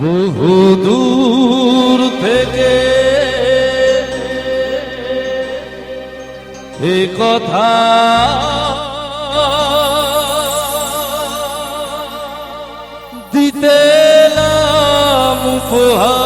বহু দূর থেকে এ কথা দিতে উপহার।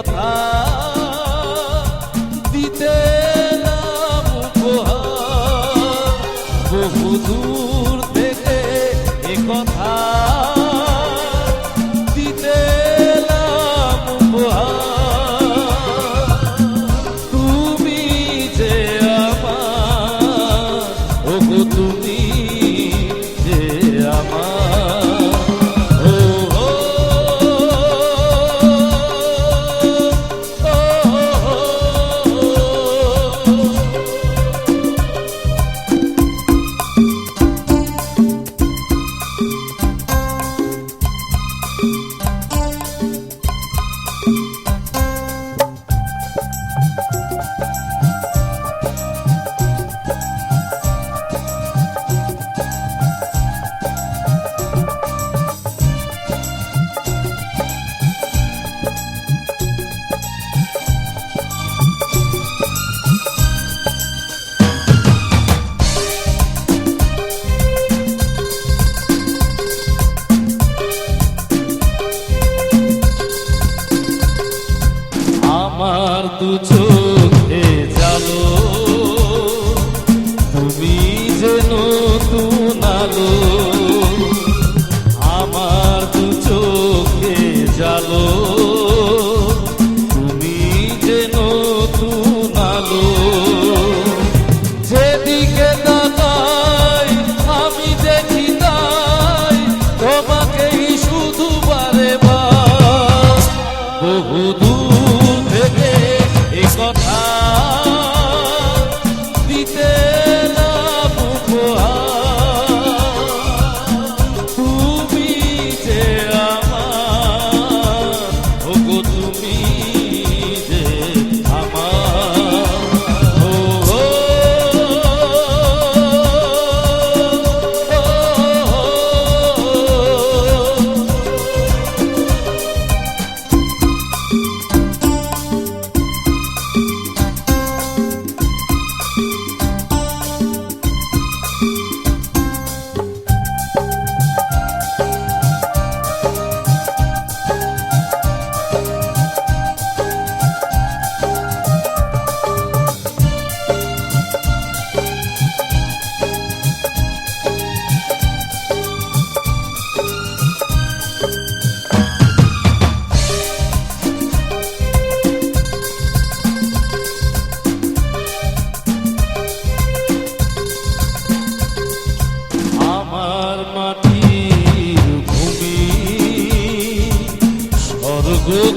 কথা দিতে নাম বহু দূর থেকে এ কথা আমার দু চোখে জালো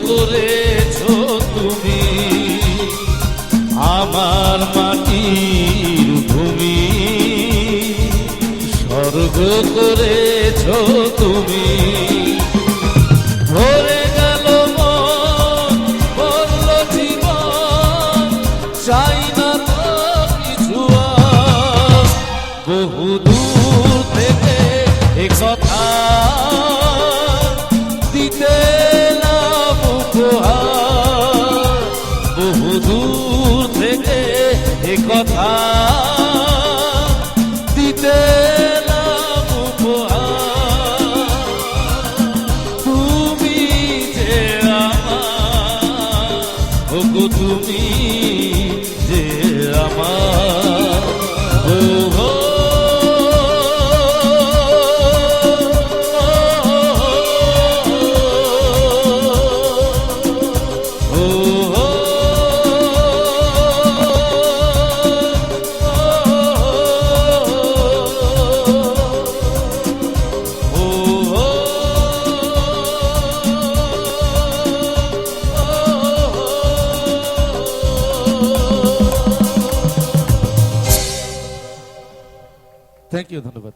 করেছ তুমি? আমার মাটির ভূমি। স্বর্গ করেছ তুমি। গো তুমি যে আমার থ্যাংক ইউ ধন্যবাদ